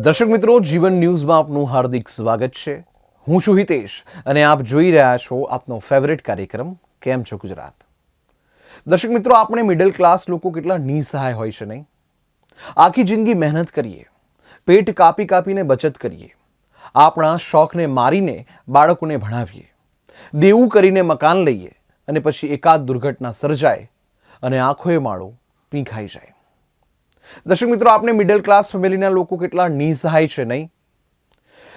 દર્શક મિત્રો, જીવન ન્યૂઝમાં આપનું હાર્દિક સ્વાગત છે. હું છું હિતેશ અને આપ જોઈ રહ્યા છો આપનો ફેવરેટ કાર્યક્રમ, કેમ છો ગુજરાત? દર્શક મિત્રો, આપણે મિડલ ક્લાસ લોકો કેટલા નિસહાય હોય છે નહીં? આખી જિંદગી મહેનત કરીએ, પેટ કાપી કાપીને બચત કરીએ, આપણા શોખને મારીને બાળકોને ભણાવીએ, દેવું કરીને મકાન લઈએ અને પછી એકાદ દુર્ઘટના સર્જાય અને આંખોએ માળો પીંખાઈ જાય. દર્શક મિત્રો આપણે મિડલ ક્લાસ ફેમિલીના લોકો કેટલા નિસહાય છે નહીં?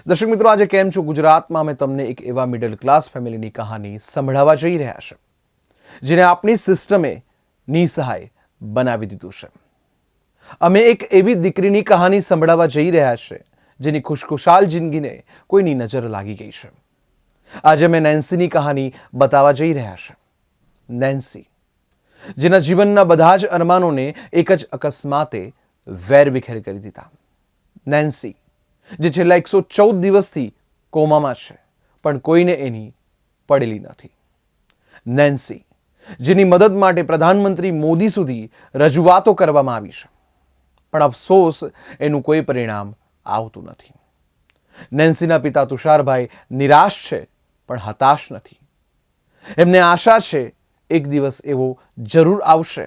દર્શક મિત્રો, આજે કેમ છો ગુજરાતમાં? અમે તમને એક એવા મિડલ ક્લાસ ફેમિલીની કહાની સંભળાવવા જઈ રહ્યા છે જેને આપણી સિસ્ટમે નિસહાય બનાવી દીધું છે. અમે એક એવી દીકરીની કહાની સંભળાવવા જઈ રહ્યા છે, જેની ખુશખુશાલ જિંદગીને કોઈની નજર લાગી ગઈ છે. આજે અમે નેન્સીની કહાની બતાવવા જઈ રહ્યા છે. નેન્સી જેના જીવનના બધા જ અરમાનોને એક જ અકસ્માતે વેરવિખેર કરી દીધા. નેન્સી જે છેલ્લા એકસો ચૌદ દિવસથી કોમામાં છે, પણ કોઈને એની પડેલી નથી. નેન્સી જેની મદદ માટે પ્રધાનમંત્રી મોદી સુધી રજૂઆતો કરવામાં આવી છે, પણ અફસોસ એનું કોઈ પરિણામ આવતું નથી. નેન્સીના પિતા તુષારભાઈ નિરાશ છે, પણ હતાશ નથી. એમને આશા છે એક દિવસ એવો જરૂર આવશે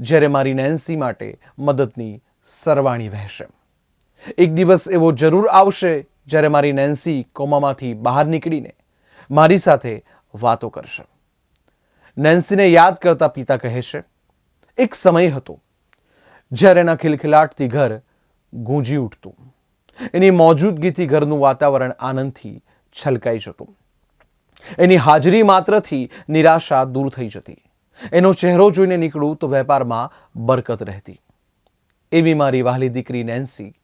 જ્યારે મારી નેન્સી માટે મદદની સરવાણી વહેશે. એક દિવસ એવો જરૂર આવશે જ્યારે મારી નેન્સી કોમામાંથી બહાર નીકળીને મારી સાથે વાતો કરશે. નેન્સીને યાદ કરતા પિતા કહે છે, એક સમય હતો જ્યારે એના ખિલખિલાટથી ઘર ગૂંજી ઉઠતું. એની મોજૂદગીથી ઘરનું વાતાવરણ આનંદથી છલકાઈ જતું. એની હાજરી માત્રથી નિરાશા દૂર થઈ જતી. એનો ચહેરો જોઈને નીકળું તો વેપારમાં બરકત રહેતી. એવી મારી વહાલી દીકરી નેન્સી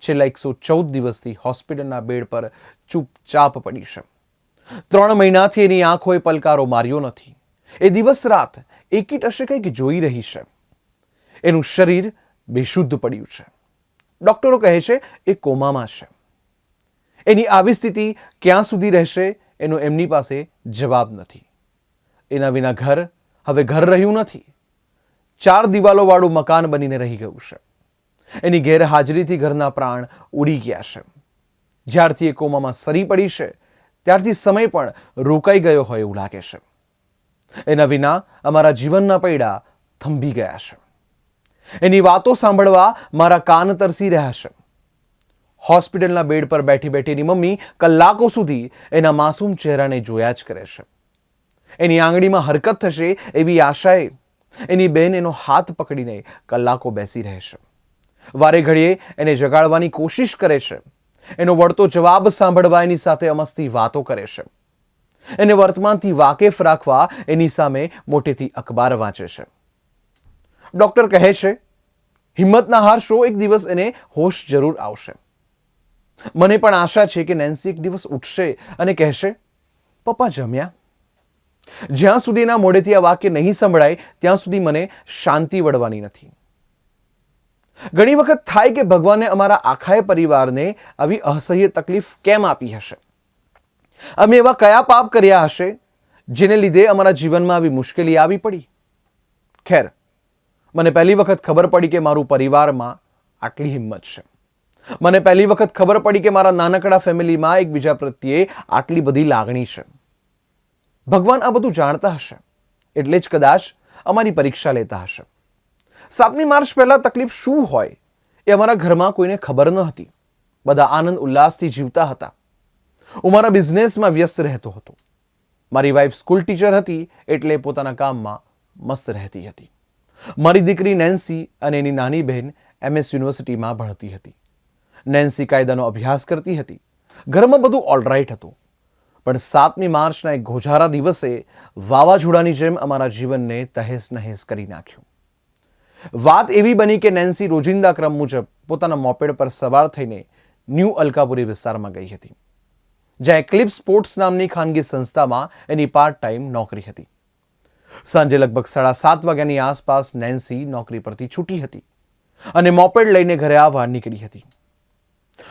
છેલ્લા એકસો ચૌદ દિવસથી હોસ્પિટલના બેડ પર ચૂપચાપ પડી છે. ત્રણ મહિનાથી એની આંખોએ પલકારો માર્યો નથી. એ દિવસ રાત એકી ટશે કંઈક જોઈ રહી છે. એનું શરીર બેશુદ્ધ પડ્યું છે. ડોક્ટરો કહે છે એ કોમામાં છે. એની આવી સ્થિતિ ક્યાં સુધી રહેશે એનો એમની પાસે જવાબ નથી. એના વિના ઘર હવે ઘર રહ્યું નથી. ચાર દિવાલોવાળું મકાન બનીને રહી ગયું છે. એની ગેરહાજરીથી ઘરના પ્રાણ ઉડી ગયા છે. જ્યારથી એ કોમામાં સરી પડી છે, ત્યારથી સમય પણ રોકાઈ ગયો હોય એવું લાગે છે. એના વિના અમારા જીવનના પૈડા થંભી ગયા છે. એની વાતો સાંભળવા મારા કાન તરસી રહ્યા છે. હોસ્પિટલના બેડ પર બેઠી બેઠીની મમ્મી કલાકો સુધી એના માસૂમ ચહેરાને જોયા જ કરે છે. એની આંગળીમાં હરકત થશે એવી આશાએ એની બેન એનો હાથ પકડીને કલાકો બેસી રહે છે. વારે ઘડીએ એને જગાડવાની કોશિશ કરે છે. એનો વળતો જવાબ સાંભળવા એની સાથે અમસ્તી વાતો કરે છે. એને વર્તમાનથી વાકેફ રાખવા એની સામે મોટેથી અખબાર વાંચે છે. ડૉક્ટર કહે છે, હિંમતના હારશો એક દિવસ એને હોશ જરૂર આવશે. મને પણ આશા છે કે નેન્સી એક દિવસ ઉઠશે અને કહેશે, પપ્પા જમ્યા. જ્યાં સુધી એના મોઢેથી આ વાક્ય નહીં સંભળાય, ત્યાં સુધી મને શાંતિ વળવાની નથી. ઘણી વખત થાય કે ભગવાને અમારા આખાય પરિવારને આવી અસહ્ય તકલીફ કેમ આપી હશે? અમે એવા કયા પાપ કર્યા હશે, જેને લીધે અમારા જીવનમાં આવી મુશ્કેલી આવી પડી? ખેર, મને પહેલી વખત ખબર પડી કે મારું પરિવારમાં આટલી હિંમત છે. મને પહેલી વખત ખબર પડી કે મારા નાનકડા ફેમિલીમાં એકબીજા પ્રત્યે આટલી બધી લાગણી છે. ભગવાન આ બધું જાણતા હશે, એટલે જ કદાચ અમારી પરીક્ષા લેતા હશે. સાતમી માર્ચ પહેલા તકલીફ શું હોય એ અમારા ઘરમાં કોઈને ખબર ન હતી. બધા આનંદ ઉલ્લાસથી જીવતા હતા. હું મારા બિઝનેસમાં વ્યસ્ત રહેતો હતો. મારી વાઈફ સ્કૂલ ટીચર હતી, એટલે પોતાના કામમાં મસ્ત રહેતી હતી. મારી દીકરી નેન્સી અને એની નાની બહેન એમએસ યુનિવર્સિટીમાં ભણતી હતી. નેન્સી કાયદાનો અભ્યાસ કરતી હતી. ઘરમાં બધું ઓલરાઇટ હતું. પણ સાતમી માર્ચના એક ગોઝારા દિવસે વાવાઝોડાની જેમ અમારા જીવનને તહેસ નહેસ કરી નાખ્યું. વાત એવી બની કે નેન્સી રોજિંદા ક્રમ મુજબ પોતાના મોપેડ પર સવાર થઈને ન્યૂ અલકાપુરી વિસ્તારમાં ગઈ હતી, જ્યાં એક્લિપ સ્પોર્ટ્સ નામની ખાનગી સંસ્થામાં એની પાર્ટ ટાઈમ નોકરી હતી. સાંજે લગભગ સાડા સાત વાગ્યાની આસપાસ નેન્સી નોકરી પરથી છૂટી હતી અને મોપેડ લઈને ઘરે આવવા નીકળી હતી.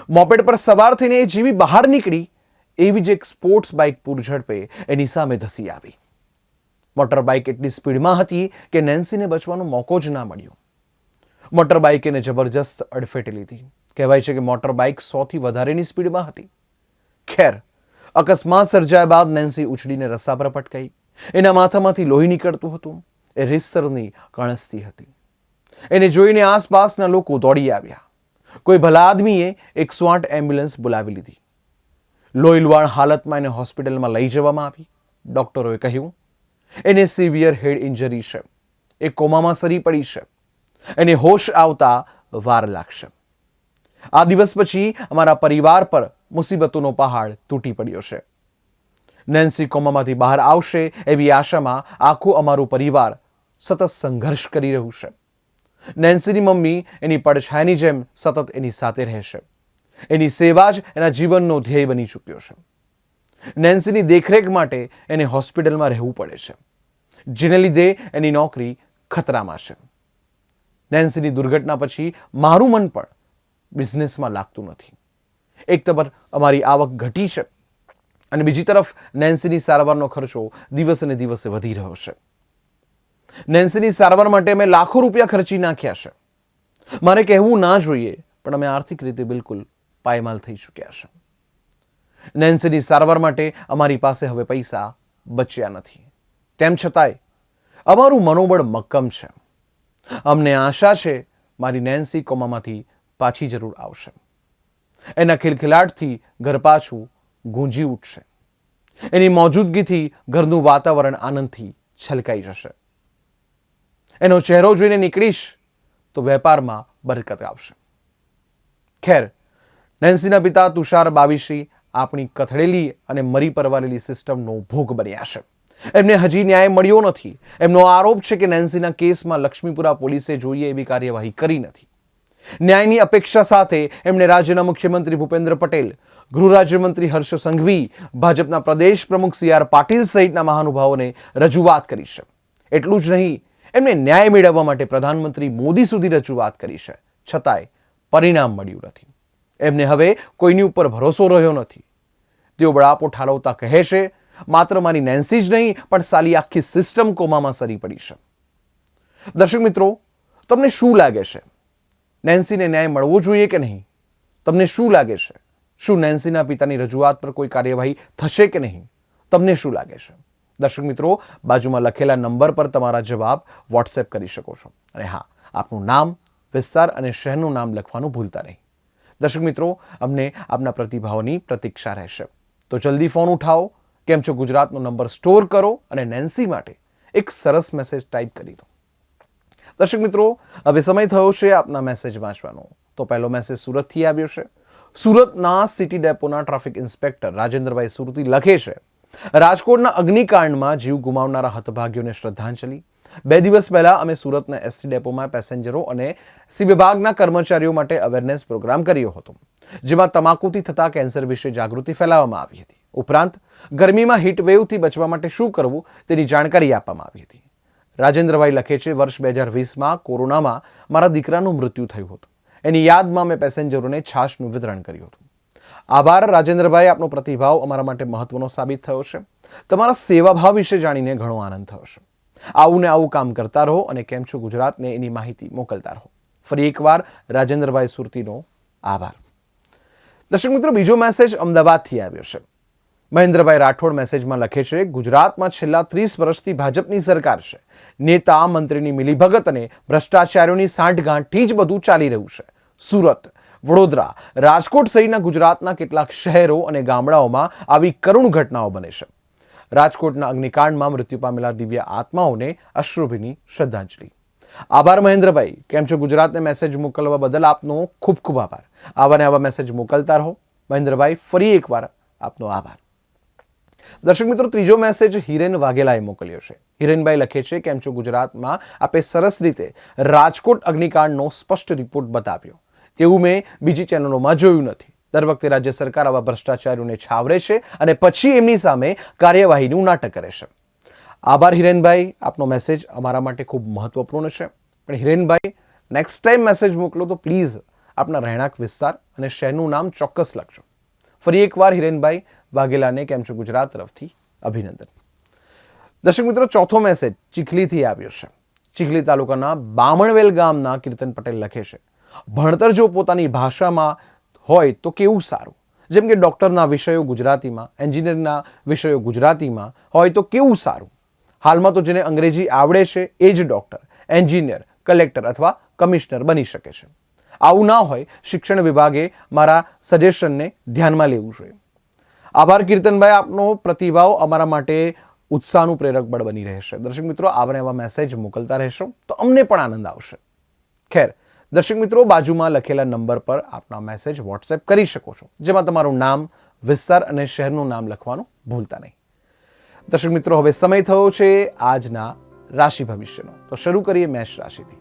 મોપેડ પર સવાર થઈને એ જેવી બહાર નીકળી એવી જ એક સ્પોર્ટ્સ બાઇક પૂરઝડપે એની સામે ધસી આવી. મોટર બાઇક એટલી સ્પીડમાં હતી કે નેન્સીને બચવાનો મોકો જ ના મળ્યો. મોટર બાઇક એને જબરજસ્ત અડફેટે લીધી. કહેવાય છે કે મોટર બાઇક સોથી વધારેની સ્પીડમાં હતી. ખેર, અકસ્માત સર્જાયા બાદ નેન્સી ઉછળીને રસ્તા પર પટકાઈ એના માથામાંથી લોહી નીકળતું હતું. એ રીસરની કણસતી હતી. એને જોઈને આસપાસના લોકો દોડી આવ્યા. કોઈ ભલા આદમીએ એકસો આઠ એમ્બ્યુલન્સ બોલાવી લીધી. લોહીલવાણ હાલતમાં એને હોસ્પિટલમાં લઈ જવામાં આવી. ડૉક્ટરોએ કહ્યું, એને સિવિયર હેડ ઇન્જરી છે. એ કોમામાં સરી પડી છે. એને હોશ આવતા વાર લાગશે. આ દિવસ પછી અમારા પરિવાર પર મુસીબતોનો પહાડ તૂટી પડ્યો છે. નેન્સી કોમામાંથી બહાર આવશે એવી આશામાં આખું અમારું પરિવાર સતત સંઘર્ષ કરી રહ્યું છે. નેન્સીની મમ્મી એની પડછાયાની જેમ સતત એની સાથે રહેશે. એની સેવા જ એના જીવનનો ધ્યેય બની ચૂક્યો છે. નેન્સીની દેખરેખ માટે એને હોસ્પિટલમાં રહેવું પડે છે. જેને લીધે એની નોકરી ખતરામાં છે. નેન્સીની દુર્ઘટના પછી મારું મન પણ બિઝનેસમાં લાગતું નથી. એક તરફ અમારી આવક ઘટી છે અને બીજી તરફ નેન્સીની સારવારનો ખર્ચો દિવસે ને દિવસે વધી રહ્યો છે. નેન્સીની સારવાર માટે અમે લાખો રૂપિયા ખર્ચી નાખ્યા છે. મારે કહેવું ના જોઈએ, પણ અમે આર્થિક રીતે બિલકુલ પાયમાલ થઈ ચૂક્યા છે. નેન્સીની સારવાર માટે અમારી પાસે હવે પૈસા બચ્યા નથી. તેમ છતાંય, અમારું મનોબળ મક્કમ છે. અમને આશા છે મારી નેન્સી કોમામાંથી પાછી જરૂર આવશે. એના ખિલખિલાટથી ઘર પાછું ગુંજી ઉઠશે. એની મોજૂદગીથી ઘરનું વાતાવરણ આનંદથી છલકાઈ જશે. એનો ચહેરો જોઈને નીકળીશ, તો વેપારમાં બરકત આવશે. ખેર, નેન્સીના પિતા તુષાર બાવીશી આપણી કથળેલી અને મરી પરવારેલી સિસ્ટમનો ભોગ બન્યા છે. એમને હજી ન્યાય મળ્યો નથી. એમનો આરોપ છે કે નેન્સીના કેસમાં લક્ષ્મીપુરા પોલીસે જોઈએ એવી કાર્યવાહી કરી નથી. ન્યાયની અપેક્ષા સાથે એમણે રાજ્યના મુખ્યમંત્રી ભૂપેન્દ્ર પટેલ, ગૃહ રાજ્યમંત્રી હર્ષ સંઘવી, ભાજપના પ્રદેશ પ્રમુખ સી આર પાટીલ સહિતના મહાનુભાવોને રજૂઆત કરી છે. એટલું જ નહીં એમને ન્યાય મેળવવા માટે પ્રધાનમંત્રી મોદી સુધી રજૂઆત કરી છે. છતાંય પરિણામ મળ્યું નથી. એમને હવે કોઈની ઉપર ભરોસો રહ્યો નથી. તેઓ બળાપો ઠાલવતા કહે છે, માત્ર મારી નેન્સી જ નહીં, પણ સાલી આખી સિસ્ટમ કોમામાં સરી પડી છે. દર્શક મિત્રો, તમને શું લાગે છે? નેન્સીને ન્યાય મળવો જોઈએ કે નહીં? તમને શું લાગે છે? શું નેન્સીના પિતાની રજૂઆત પર કોઈ કાર્યવાહી થશે કે નહીં? તમને શું લાગે છે? દર્શક મિત્રો, બાજુમાં લખેલા નંબર પર તમારા જવાબ વોટ્સએપ કરી શકો છો. અને હા, આપનું નામ, વિસ્તાર અને શહેરનું નામ લખવાનું ભૂલતા નહીં. દર્શક મિત્રો, અમને આપના પ્રતિભાવોની પ્રતીક્ષા રહેશે. તો જલ્દી ફોન ઉઠાવો. કેમ છો ગુજરાતનો નંબર સ્ટોર કરો અને નેન્સી માટે એક સરસ મેસેજ ટાઈપ કરી દો. દર્શક મિત્રો, હવે સમય થયો છે આપના મેસેજ વાંચવાનો. તો પહેલો મેસેજ સુરતથી આવ્યો છે. સુરતના સિટી ડેપોના ટ્રાફિક ઇન્સ્પેક્ટર રાજેન્દ્રભાઈ સુરતી લખે છે રાજકોટના અગ્નિકાંડમાં જીવ ગુમાવનારા હતભાગ્યોને શ્રદ્ધાંજલિ. બે દિવસ પહેલા અમે સુરતના એસટી ડેપોમાં પેસેન્જરો અને સી વિભાગના કર્મચારીઓ માટે અવેરનેસ પ્રોગ્રામ કર્યો હતો, જેમાં તમાકુથી થતા કેન્સર વિશે જાગૃતિ ફેલાવવામાં આવી હતી. ઉપરાંત, ગરમીમાં હીટ વેવથી બચવા માટે શું કરવું તેની જાણકારી આપવામાં આવી હતી. રાજેન્દ્રભાઈ લખે છે, વર્ષ બે હજાર વીસમાં કોરોનામાં મારા દીકરાનું મૃત્યુ થયું હતું. એની યાદમાં મેં પેસેન્જરોને છાશનું વિતરણ કર્યું હતું. આભાર. રાજેન્દ્રભાઈ, આપનો પ્રતિભાવ અમારા માટે મહત્વનો સાબિત થયો છે. તમારા સેવાભાવ વિશે જાણીને ઘણો આનંદ થયો છે. આવું ને આવું કામ કરતા રહો અને કેમ છો ગુજરાતને એની માહિતી મોકલતા રહો. ફરી એકવાર રાજેન્દ્રભાઈ સુરતીનો આભાર. દર્શક મિત્રો, બીજો મેસેજ અમદાવાદથી આવ્યો છે. મહેન્દ્રભાઈ રાઠોડ મેસેજમાં લખે છે, ગુજરાતમાં છેલ્લા ત્રીસ વર્ષથી ભાજપની સરકાર છે. નેતા, મંત્રીની મિલીભગત અને ભ્રષ્ટાચારીઓની સાંઠગાંઠથી જ બધું ચાલી રહ્યું છે. સુરત વડોદરા. રાજકોટ સહિતના ગુજરાતના કેટલાક શહેરો અને ગામડાઓમાં આવી કરુણ ઘટનાઓ બને છે. રાજકોટના અગ્નિકાંડમાં મૃત્યુ પામેલા દિવ્ય આત્માઓને અશ્રુભીની શ્રદ્ધાંજલિ. આભાર મહેન્દ્રભાઈ. કેમ છો? ગુજરાતને મેસેજ મોકલવા બદલ આપનો ખૂબ ખૂબ આભાર. આવા ને આવા મેસેજ મોકલતા રહો. મહેન્દ્રભાઈ, ફરી એકવાર આપનો આભાર. દર્શક મિત્રો, ત્રીજો મેસેજ હિરેન વાઘેલાએ મોકલ્યો છે. હિરેનભાઈ લખે છે, કેમ છો? ગુજરાતમાં આપે સરસ રીતે રાજકોટ અગ્નિકાંડનો સ્પષ્ટ રિપોર્ટ બતાવ્યો. તેવું મેં બીજી ચેનલોમાં જોયું નથી. દર વખતે રાજ્ય સરકાર આવા ભ્રષ્ટાચારીઓને છાવરે છે અને પછી એમની સામે કાર્યવાહીનું નાટક કરે છે. આભાર હિરેનભાઈ, આપનો મેસેજ અમારા માટે ખૂબ મહત્વપૂર્ણ છે. પણ હિરેનભાઈ નેક્સ્ટ ટાઈમ મેસેજ મોકલો તો પ્લીઝ આપના રહેણાંક વિસ્તાર અને શહેરનું નામ ચોક્કસ લખજો. ફરી એકવાર હિરેનભાઈ વાઘેલાને કેમ છો ગુજરાત તરફથી અભિનંદન. દર્શક મિત્રો, ચોથો મેસેજ ચીખલીથી આવ્યો છે. ચીખલી તાલુકાના બામણવેલ ગામના કીર્તન પટેલ લખે છે. ભણતર જો પોતાની ભાષામાં હોય તો કેવું સારું? જેમ કે ડૉક્ટરના વિષયો ગુજરાતીમાં, એન્જિનિયરના વિષયો ગુજરાતીમાં હોય તો કેવું સારું? હાલમાં તો જેને અંગ્રેજી આવડે છે એ જ ડૉક્ટર, એન્જિનિયર, કલેક્ટર અથવા કમિશનર બની શકે છે. આવું ના હોય, શિક્ષણ વિભાગે મારા સજેશનને ધ્યાનમાં લેવું જોઈએ. આભાર કીર્તનભાઈ, આપનો પ્રતિભાવ અમારા માટે ઉત્સાહનું પ્રેરક બળ બની રહેશે. દર્શક મિત્રો આવા એવા મેસેજ મોકલતા રહેશો તો અમને પણ આનંદ આવશે. ખેર. દર્શક મિત્રો, બાજુમાં લખેલા નંબર પર આપના મેસેજ વોટ્સએપ કરી શકો છો, જેમાં તમારું નામ, વિસ્તાર અને શહેરનું નામ લખવાનું ભૂલતા નહીં. દર્શક મિત્રો, હવે સમય થયો છે આજના રાશિ ભવિષ્યનો. તો શરૂ કરીએ મેષ રાશિથી.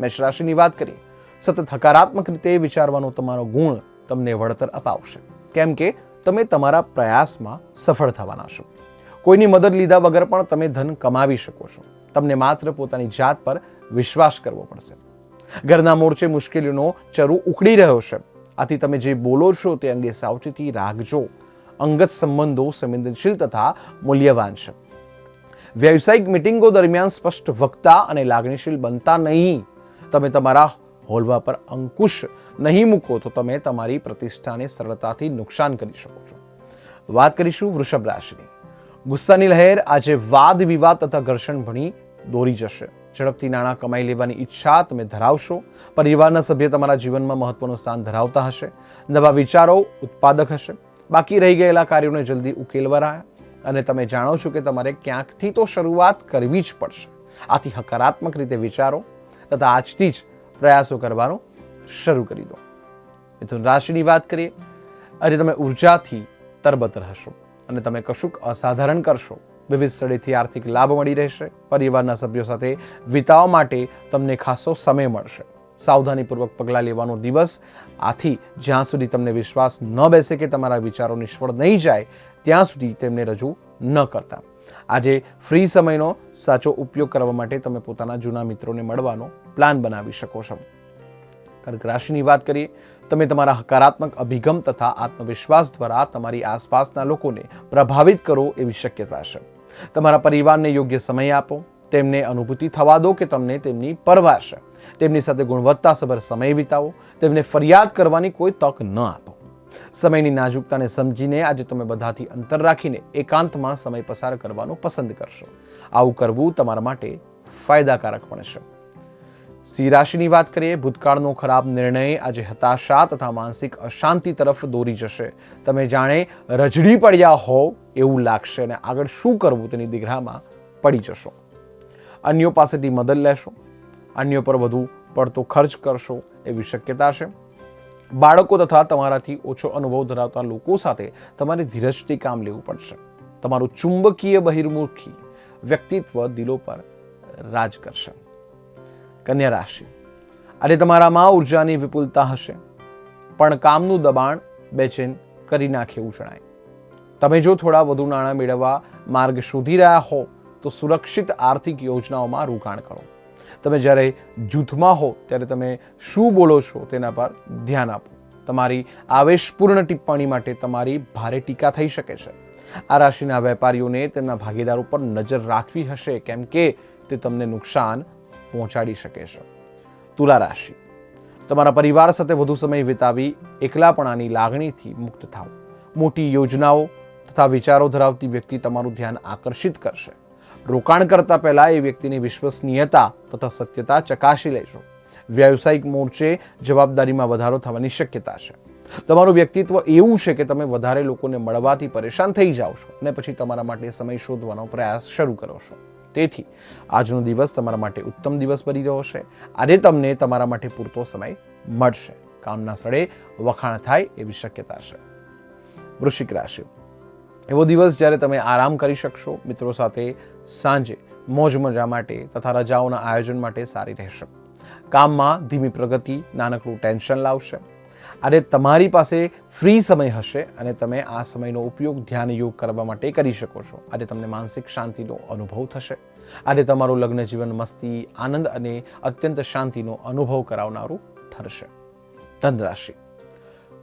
મેષ રાશિની વાત કરીએ, સતત હકારાત્મક રીતે વિચારવાનો તમારો ગુણ તમને વળતર અપાવશે. કેમ કે તમે તમારા પ્રયાસમાં સફળ થવાના છો. કોઈની મદદ લીધા વગર પણ તમે ધન કમાવી શકો છો. તમને માત્ર પોતાની જાત પર વિશ્વાસ કરવો પડશે. ઘરના મોરચે મુશ્કેલીનો ચરુ ઉકળી રહ્યો છે. આથી તમે જે બોલો છો તે અંગે સાવચેતી રાખજો. અંગત સંબંધો સંવેદનશીલ તથા મૂલ્યવાન છે. વ્યવસાયિક મિટિંગો દરમિયાન સ્પષ્ટ વક્તા અને લાગણીશીલ બનતા નહીં. તમે તમારા હોલવા પર અંકુશ નહીં મૂકો તો તમે તમારી પ્રતિષ્ઠાને સરળતાથી નુકસાન કરી શકો છો. વાત કરીશું વૃષભ રાશિની. ગુસ્સાની લહેર આજે વાદ વિવાદ તથા ઘર્ષણ ભણી દોરી જશે. ઝડપથી નાણાં કમાઈ લેવાની ઈચ્છા તમે ધરાવશો. પરિવારના સભ્ય તમારા જીવનમાં મહત્વનું સ્થાન ધરાવતા હશે. નવા વિચારો, ઉત્પાદક હશે. બાકી રહી ગયેલા કાર્યોને જલ્દી ઉકેલવા રહ્યા અને તમે જાણો છો કે તમારે ક્યાંકથી તો શરૂઆત કરવી જ પડશે. આથી હકારાત્મક રીતે વિચારો તથા આજથી જ પ્રયાસો કરવાનો શરૂ કરી દો. મિથુન રાશિની વાત કરીએ, આજે તમે ઉર્જાથી તરબતર હશો અને તમે કશુંક અસાધારણ કરશો. વિવિધ સ્થળેથી આર્થિક લાભ મળી રહેશે. પરિવારના સભ્યો સાથે વિતાવવા માટે તમને ખાસો સમય મળશે. સાવધાનીપૂર્વક પગલાં લેવાનો દિવસ, આથી જ્યાં સુધી તમને વિશ્વાસ ન બેસે કે તમારા વિચારો નિષ્ફળ નહીં જાય, ત્યાં સુધી તેમને રજૂ ન કરતા. આજે ફ્રી સમયનો સાચો ઉપયોગ કરવા માટે તમે પોતાના જૂના મિત્રોને મળવાનો પ્લાન બનાવી શકો છો. કર્ક રાશિની વાત કરીએ, તમે તમારા હકારાત્મક અભિગમ તથા આત્મવિશ્વાસ દ્વારા તમારી આસપાસના લોકોને પ્રભાવિત કરો એવી શક્યતા છે. તમારા પરિવારને યોગ્ય સમય આપો, તેમને અનુભૂતિ થવા દો કે તમને તેમની પરવા તેમની સાથે ગુણવત્તાસભર સમય વિતાવો, તેમને ફરિયાદ કરવાની કોઈ તક ન આપો. સમયની નાજુકતાને સમજીને આજે તમે બધાથી અંતર રાખીને એકાંતમાં સમય પસાર કરવાનું પસંદ કરશો. આવું કરવું તમારા માટે ફાયદાકારક છે. સિંહ રાશિની વાત કરીએ, ભૂતકાળનો ખરાબ નિર્ણય આજે હતાશા તથા માનસિક અશાંતિ તરફ દોરી જશે. તમે જાણે રજડી પડ્યા હોવ એવું લાગશે અને આગળ શું કરવું તેની દિગ્રામાં પડી જશો. અન્યો પાસેથી મદદ લેશો. અન્યો પર વધુ પડતો ખર્ચ કરશો એવી શક્યતા છે. બાળકો તથા તમારાથી ઓછો અનુભવ ધરાવતા લોકો સાથે તમારે ધીરજથી કામ લેવું પડશે. તમારું ચુંબકીય બહિર્મુખી વ્યક્તિત્વ દિલો પર રાજ કરશે. કન્યા રાશિ. આજે તમારામાં ઉર્જાની વિપુલતા હશે. પણ કામનું દબાણ બેચેન કરી નાખે એવું જણાય. તમે જો થોડા વધુ નાણાં મેળવવા માર્ગ શોધી રહ્યા હો, તો સુરક્ષિત આર્થિક યોજનાઓમાં રોકાણ કરો. તમે જ્યારે જૂથમાં હો, ત્યારે તમે શું બોલો છો તેના પર ધ્યાન આપો. તમારી આવેશપૂર્ણ ટિપ્પણી માટે તમારી ભારે ટીકા થઈ શકે છે. આ રાશિના વેપારીઓને તેમના ભાગીદારો પર નજર રાખવી હશે, કેમ કે તે તમને નુકસાન પહોંચાડી શકે છે. તુલા રાશિ. તમારા પરિવાર સાથે વધુ સમય વિતાવી એકલાપણાની લાગણીથી મુક્ત થાઓ. મોટી યોજનાઓ તથા વિચારો ધરાવતી વ્યક્તિ તમારું ધ્યાન આકર્ષિત કરશે. રોકાણ કરતા પહેલા એ વ્યક્તિની વિશ્વસનીયતા તથા સત્યતા ચકાસી લેજો. વ્યવસાયિક મોરચે જવાબદારીમાં વધારો થવાની શક્યતા છે. તમારું વ્યક્તિત્વ એવું છે કે તમે વધારે લોકોને મળવાથી પરેશાન થઈ જાઓ છો અને પછી તમારા માટે સમય શોધવાનો પ્રયાસ શરૂ કરો છો. તેથી, આજનો દિવસ તમારા માટે ઉત્તમ દિવસ બની રહ્યો છે. આજે તમને તમારા માટે પૂરતો સમય મળશે. કામના સ્થળે વખાણ થાય એવી શક્યતા છે. વૃશ્ચિક રાશિ એવો દિવસ જ્યારે તમે આરામ કરી શકશો મિત્રો સાથે સાંજે મોજ મજા માટે તથા રજાઓના આયોજન માટે સારી રહેશે. કામમાં ધીમી પ્રગતિ, નાનકડું ટેન્શન લાવશે. આજે તમારી પાસે ફ્રી સમય હશે અને તમે આ સમયનો ઉપયોગ ધ્યાન યોગ કરવા માટે કરી શકો છો. આજે તમને માનસિક શાંતિનો અનુભવ થશે. આજે તમારું લગ્ન જીવન મસ્તી, આનંદ અને અત્યંત શાંતિનો અનુભવ કરાવનારું ઠરશે. ધનરાશિ.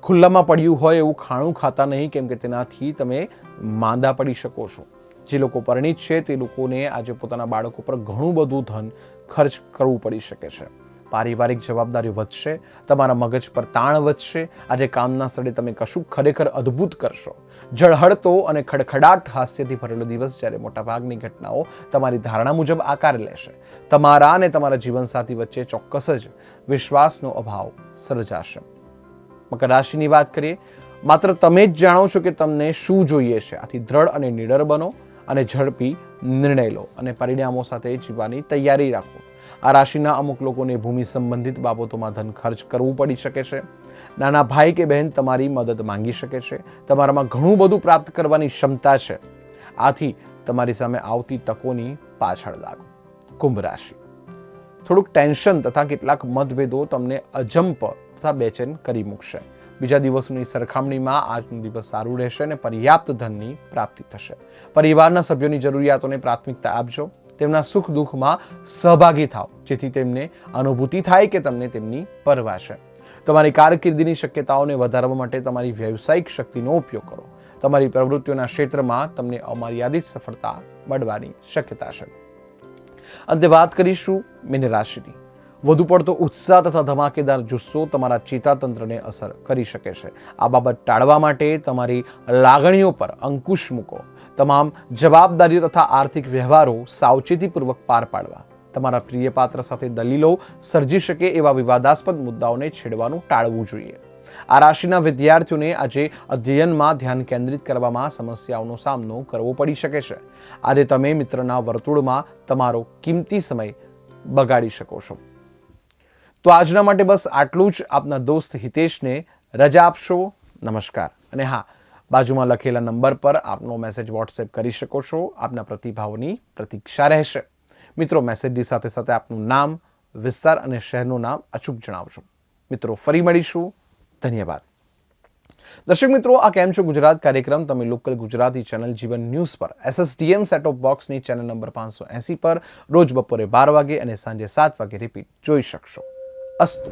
ખુલ્લામાં પડ્યું હોય એવું ખાણું ખાતા નહીં, કેમ કે તેનાથી તમે માંદા પડી શકો છો. જે લોકો પરિણિત છે તે લોકોને આજે પોતાના બાળકો પર ઘણું બધું ધન ખર્ચ કરવું પડી શકે છે. પારિવારિક જવાબદારી વધશે, તમારા મગજ પર તાણ વધશે, આજે કામના સ્થળે તમે કશું ખરેખર અદ્ભુત કરશો. જળહળતો અને ખડખડાટ હાસ્યથી ભરેલો દિવસ જ્યારે મોટાભાગની ઘટનાઓ તમારી ધારણા મુજબ આકાર લેશે. તમારા અને તમારા જીવનસાથી વચ્ચે ચોક્કસ જ વિશ્વાસનો અભાવ સર્જાશે. મકર રાશિની વાત કરીએ, માત્ર તમે જ જાણો છો કે તમને શું જોઈએ છે. આથી દ્રઢ અને નિડર બનો અને ઝડપી નિર્ણય લો અને પરિણામો સાથે જીવવાની તૈયારી રાખો. આ રાશિના અમુક લોકોને ભૂમિ સંબંધિત બાબતોમાં ધન ખર્ચ કરવું પડી શકે છે. નાના ભાઈ કે બહેન તમારી મદદ માંગી શકે છે. તમારામાં ઘણું બધું પ્રાપ્ત કરવાની ક્ષમતા છે. આથી તમારી સામે આવતી તકોની પાછળ લાગો. કુંભ રાશિ. થોડુંક ટેન્શન તથા કેટલાક મતભેદો તમને અજંપ તથા બેચેન કરી મૂકશે. બીજા દિવસોની સરખામણીમાં આજનો દિવસ સારું રહેશે અને પર્યાપ્ત ધનની પ્રાપ્તિ થશે. પરિવારના સભ્યોની જરૂરિયાતોને પ્રાથમિકતા આપજો. તેમના સુખ દુઃખમાં સહભાગી થાઓ, જેથી તેમને અનુભૂતિ થાય કે તમને તેમની પરવા છે. તમારી કારકિર્દીની શક્યતાઓને વધારવા માટે તમારી વ્યવસાયિક શક્તિનો ઉપયોગ કરો. તમારી પ્રવૃત્તિઓના ક્ષેત્રમાં તમને અમર્યાદિત સફળતા મળવાની શક્યતા છે. અંતે વાત કરીશું મીન રાશિની વધુ પડતો ઉત્સાહ તથા ધમાકેદાર જુસ્સો તમારા ચેતાતંત્રને અસર કરી શકે છે. આ બાબત ટાળવા માટે તમારી લાગણીઓ પર અંકુશ મૂકો. તમામ જવાબદારીઓ તથા આર્થિક વ્યવહારો સાવચેતીપૂર્વક પાર પાડવા. તમારા પ્રિય પાત્ર સાથે દલીલો સર્જી શકે એવા વિવાદાસ્પદ મુદ્દાઓને છેડવાનું ટાળવું જોઈએ. આ રાશિના વિદ્યાર્થીઓને આજે અધ્યયનમાં ધ્યાન કેન્દ્રિત કરવામાં સમસ્યાઓનો સામનો કરવો પડી શકે છે. આજે તમે મિત્રના વર્તુળમાં તમારો કિંમતી સમય બગાડી શકો છો. તો આજના માટે બસ આટલું જ. આપના દોસ્ત હિતેશને રજા આપશો. નમસ્કાર. અને હા, બાજુમાં લખેલા નંબર પર આપનો મેસેજ વોટ્સએપ કરી શકો છો. આપના પ્રતિભાવોની પ્રતીક્ષા રહેશે. મિત્રો મેસેજની સાથે સાથે આપનું નામ, વિસ્તાર અને શહેરનું નામ અચૂક જણાવજો. મિત્રો, ફરી મળીશું. ધન્યવાદ. દર્શક મિત્રો, આ કેમ છો? ગુજરાત કાર્યક્રમ, તમે local Gujarati channel Jeevan news પર એસએસડીએમ સેટ ઓફ બોક્સની ચેનલ નંબર પાંચસો એંસી પર રોજ બપોરે બાર વાગે અને સાંજે સાત વાગે રિપીટ જોઈ શકશો. असतो.